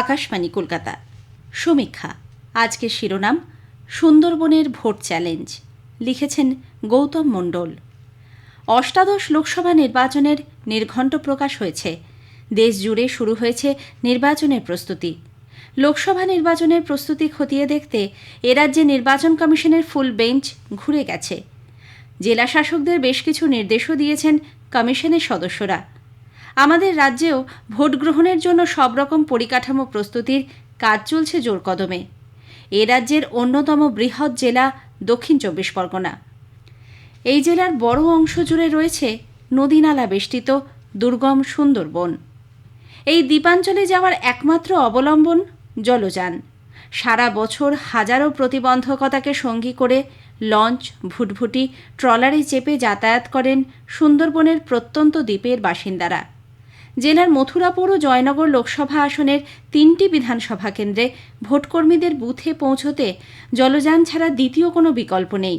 আকাশবাণী, কলকাতা। সমীক্ষা, আজকের শিরোনাম, সুন্দরবনের ভোট চ্যালেঞ্জ, লিখেছেন গৌতম মণ্ডল। অষ্টাদশ লোকসভা নির্বাচনের নির্ঘণ্ট প্রকাশ হয়েছে। দেশ জুড়ে শুরু হয়েছে নির্বাচনের প্রস্তুতি। লোকসভা নির্বাচনের প্রস্তুতি খতিয়ে দেখতে এ রাজ্যে নির্বাচন কমিশনের ফুল বেঞ্চ ঘুরে গেছে। জেলা শাসকদের বেশ কিছু নির্দেশও দিয়েছেন কমিশনের সদস্যরা। আমাদের রাজ্যেও ভোট গ্রহণের জন্য সব রকম পরিকাঠামো প্রস্তুতির কাজ চলছে জোর কদমে। এ রাজ্যের অন্যতম বৃহৎ জেলা দক্ষিণ চব্বিশ পরগনা। এই জেলার বড় অংশ জুড়ে রয়েছে নদীনালা বেষ্টিত দুর্গম সুন্দরবন। এই দ্বীপাঞ্চলে যাওয়ার একমাত্র অবলম্বন জলযান। সারা বছর হাজারো প্রতিবন্ধকতাকে সঙ্গী করে লঞ্চ, ভুটভুটি, ট্রলারে চেপে যাতায়াত করেন সুন্দরবনের প্রত্যন্ত দ্বীপের বাসিন্দারা। জেলার মথুরাপুর ও জয়নগর লোকসভা আসনের তিনটি বিধানসভা কেন্দ্রে ভোটকর্মীদের বুথে পৌঁছতে জলযান ছাড়া দ্বিতীয় কোনো বিকল্প নেই।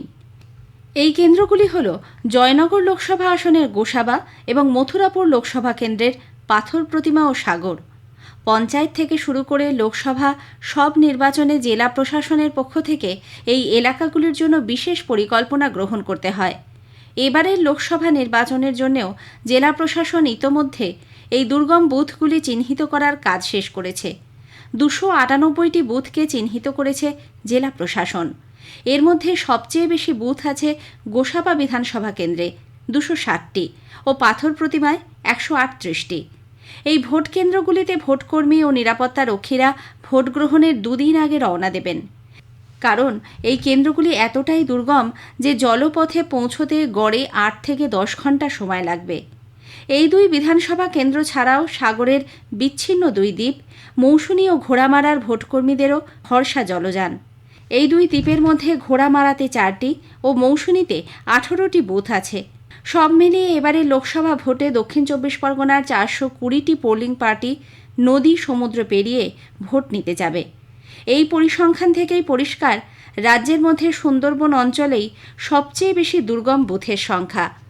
এই কেন্দ্রগুলি হল জয়নগর লোকসভা আসনের গোসাবা এবং মথুরাপুর লোকসভা কেন্দ্রের পাথর প্রতিমা ও সাগর। পঞ্চায়েত থেকে শুরু করে লোকসভা সব নির্বাচনে জেলা প্রশাসনের পক্ষ থেকে এই এলাকাগুলির জন্য বিশেষ পরিকল্পনা গ্রহণ করতে হয়। এবারের লোকসভা নির্বাচনের জন্যও জেলা প্রশাসন ইতোমধ্যে এই দুর্গম বুথগুলি চিহ্নিত করার কাজ শেষ করেছে। দুশো আটানব্বইটি বুথকে চিহ্নিত করেছে জেলা প্রশাসন। এর মধ্যে সবচেয়ে বেশি বুথ আছে গোসাবা বিধানসভা কেন্দ্রে, দুশো ষাটটি, ও পাথর প্রতিমায় একশো আটত্রিশটি। এই ভোট কেন্দ্রগুলিতে ভোটকর্মী ও নিরাপত্তা রক্ষীরা ভোট গ্রহণের দুদিন আগে রওনা দেবেন। কারণ, এই কেন্দ্রগুলি এতটাই দুর্গম যে জলপথে পৌঁছতে গড়ে আট থেকে দশ ঘণ্টা সময় লাগবে। এই দুই বিধানসভা কেন্দ্র ছাড়াও সাগরের বিচ্ছিন্ন দুই দ্বীপ, মৌসুমী ও ঘোড়ামারার ভোটকর্মীদেরও ভরসা জলযান। এই দুই দ্বীপের মধ্যে ঘোড়ামারাতে চারটি ও মৌসুমীতে আঠেরোটি বুথ আছে। সব মিলিয়ে এবারে লোকসভা ভোটে দক্ষিণ চব্বিশ পরগনার চারশো কুড়িটি পোলিং পার্টি নদী সমুদ্র পেরিয়ে ভোট নিতে যাবে। এই পরিসংখ্যান থেকেই পরিষ্কার, রাজ্যের মধ্যে সুন্দরবন অঞ্চলেই সবচেয়ে বেশি দুর্গম বুথের সংখ্যা।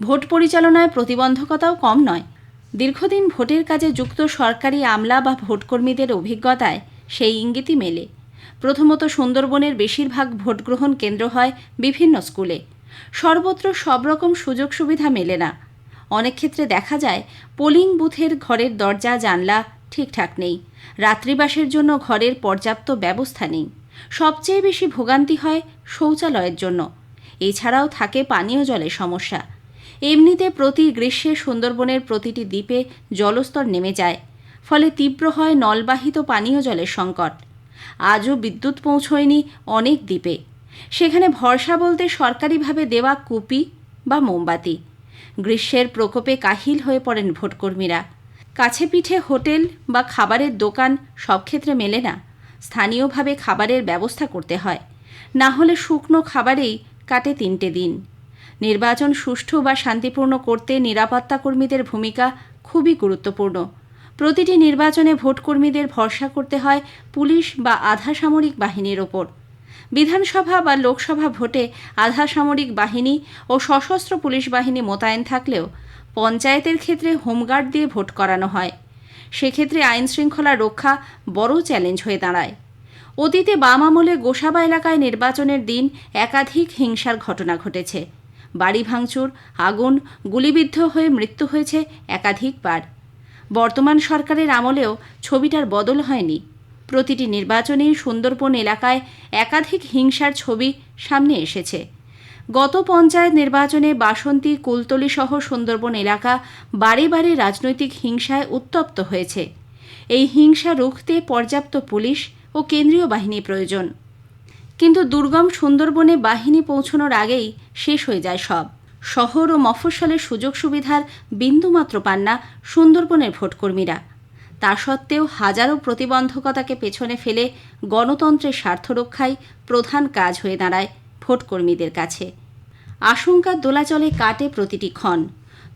ভোট পরিচালনায় প্রতিবন্ধকতাও কম নয়। দীর্ঘদিন ভোটের কাজে যুক্ত সরকারি আমলা বা ভোটকর্মীদের অভিজ্ঞতায় সেই ইঙ্গিতই মেলে। প্রথমত সুন্দরবনের বেশিরভাগ ভোটগ্রহণ কেন্দ্র হয় বিভিন্ন স্কুলে। সর্বত্র সব রকম সুযোগ সুবিধা মেলে না। অনেক ক্ষেত্রে দেখা যায়, পোলিং বুথের ঘরের দরজা, জানলা ঠিকঠাক নেই। রাত্রিবাসের জন্য ঘরের পর্যাপ্ত ব্যবস্থা নেই। সবচেয়ে বেশি ভোগান্তি হয় শৌচালয়ের জন্য। এছাড়াও থাকে পানীয় জলের সমস্যা। এমনিতে প্রতি গ্রীষ্মে সুন্দরবনের প্রতিটি দ্বীপে জলস্তর নেমে যায়, ফলে তীব্র হয় নলবাহিত পানীয় জলের সংকট। আজও বিদ্যুৎ পৌঁছয়নি অনেক দ্বীপে। সেখানে ভরসা বলতে সরকারিভাবে দেওয়া কুপি বা মোমবাতি। গ্রীষ্মের প্রকোপে কাহিল হয়ে পড়েন ভোটকর্মীরা। কাছে পিঠে হোটেল বা খাবারের দোকান সব ক্ষেত্রে মেলে না। স্থানীয়ভাবে খাবারের ব্যবস্থা করতে হয়। না হলে শুকনো খাবারেই কাটে তিনটে দিন। নির্বাচন সুষ্ঠু বা শান্তিপূর্ণ করতে নিরাপত্তা কর্মীদের ভূমিকা খুবই গুরুত্বপূর্ণ। প্রতিটি নির্বাচনে ভোটকর্মীদের ভরসা করতে হয় পুলিশ বা আধা সামরিক বাহিনীর ওপর। বিধানসভা বা লোকসভা ভোটে আধা সামরিক বাহিনী ও সশস্ত্র পুলিশ বাহিনী মোতায়েন থাকলেও পঞ্চায়েতের ক্ষেত্রে হোমগার্ড দিয়ে ভোট করানো হয়। সেক্ষেত্রে আইন শৃঙ্খলা রক্ষা বড় চ্যালেঞ্জ হয়ে দাঁড়ায়। অতীতে বাম আমলে গোসাবা এলাকায় নির্বাচনের দিন একাধিক হিংসার ঘটনা ঘটেছে। বাড়ি ভাঙচুর, আগুন, গুলিবিদ্ধ হয়ে মৃত্যু হয়েছে একাধিকবার। বর্তমান সরকারের আমলেও ছবিটার বদল হয়নি। প্রতিটি নির্বাচনেই সুন্দরবন এলাকায় একাধিক হিংসার ছবি সামনে এসেছে। গত পঞ্চায়েত নির্বাচনে বাসন্তী কুলতলি সহ সুন্দরবন এলাকা বারে বারে রাজনৈতিক হিংসায় উত্তপ্ত হয়েছে। এই হিংসা রুখতে পর্যাপ্ত পুলিশ ও কেন্দ্রীয় বাহিনী প্রয়োজন। কিন্তু দুর্গম সুন্দরবনে বাহিনী পৌঁছানোর আগেই শেষ হয়ে যায় সব। শহর ও মফস্বলের সুযোগ সুবিধার বিন্দুমাত্র পান না সুন্দরবনের ভোটকর্মীরা। তা সত্ত্বেও হাজারো প্রতিবন্ধকতাকে পেছনে ফেলে গণতন্ত্রের স্বার্থ রক্ষাই প্রধান কাজ হয়ে দাঁড়ায় ভোটকর্মীদের কাছে। আশঙ্কার দোলাচলে কাটে প্রতিটি ক্ষণ।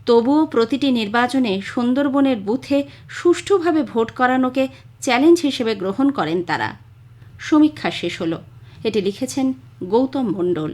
তবুও প্রতিটি নির্বাচনে সুন্দরবনের বুথে সুষ্ঠুভাবে ভোট করানোকে চ্যালেঞ্জ হিসেবে গ্রহণ করেন তারা। সমীক্ষা শেষ হলো। এটি লিখেছেন গৌতম মণ্ডল।